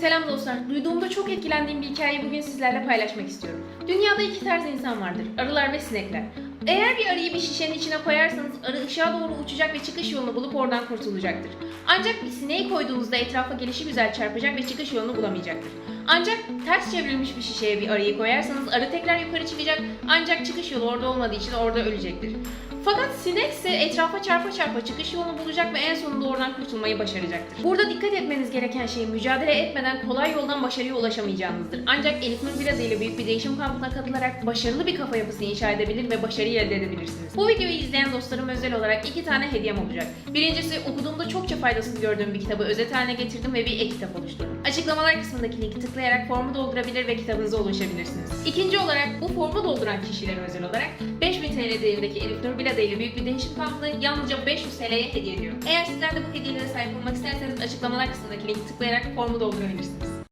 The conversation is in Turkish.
Selam dostlar. Duyduğumda çok etkilendiğim bir hikayeyi bugün sizlerle paylaşmak istiyorum. Dünyada iki tarz insan vardır. Arılar ve sinekler. Eğer bir arıyı bir şişenin içine koyarsanız arı ışığa doğru uçacak ve çıkış yolunu bulup oradan kurtulacaktır. Ancak bir sineği koyduğunuzda etrafa gelişi güzel çarpacak ve çıkış yolunu bulamayacaktır. Ancak ters çevrilmiş bir şişeye bir arıyı koyarsanız arı tekrar yukarı çıkacak ancak çıkış yolu orada olmadığı için orada ölecektir. Fakat sinek ise etrafa çarpa çarpa çıkış yolunu bulacak ve en sonunda oradan kurtulmayı başaracaktır. Burada dikkat etmeniz gereken şey mücadele etmeden kolay yoldan başarıya ulaşamayacağınızdır. Ancak Elif Nur biraz ile büyük bir değişim kampına katılarak başarılı bir kafa yapısı inşa edebilir ve başarıyı elde edebilirsiniz. Bu videoyu izleyen dostlarım özel olarak iki tane hediyem olacak. Birincisi okuduğumda çokça faydasını gördüğüm bir kitabı özet haline getirdim ve bir e-kitap oluşturdum. Açıklamalar kısmındaki linki tıklayarak formu doldurabilir ve kitabınıza ulaşabilirsiniz. İkinci olarak bu formu dolduran kişilere özel olarak 5000 TL değerindeki Elif Nur Bilade büyük bir değişim kampını yalnızca 500 TL'ye hediye ediyorum. Eğer sizler de bu hediyelere sahip olmak isterseniz açıklamalar kısmındaki linki tıklayarak formu doldurabilirsiniz.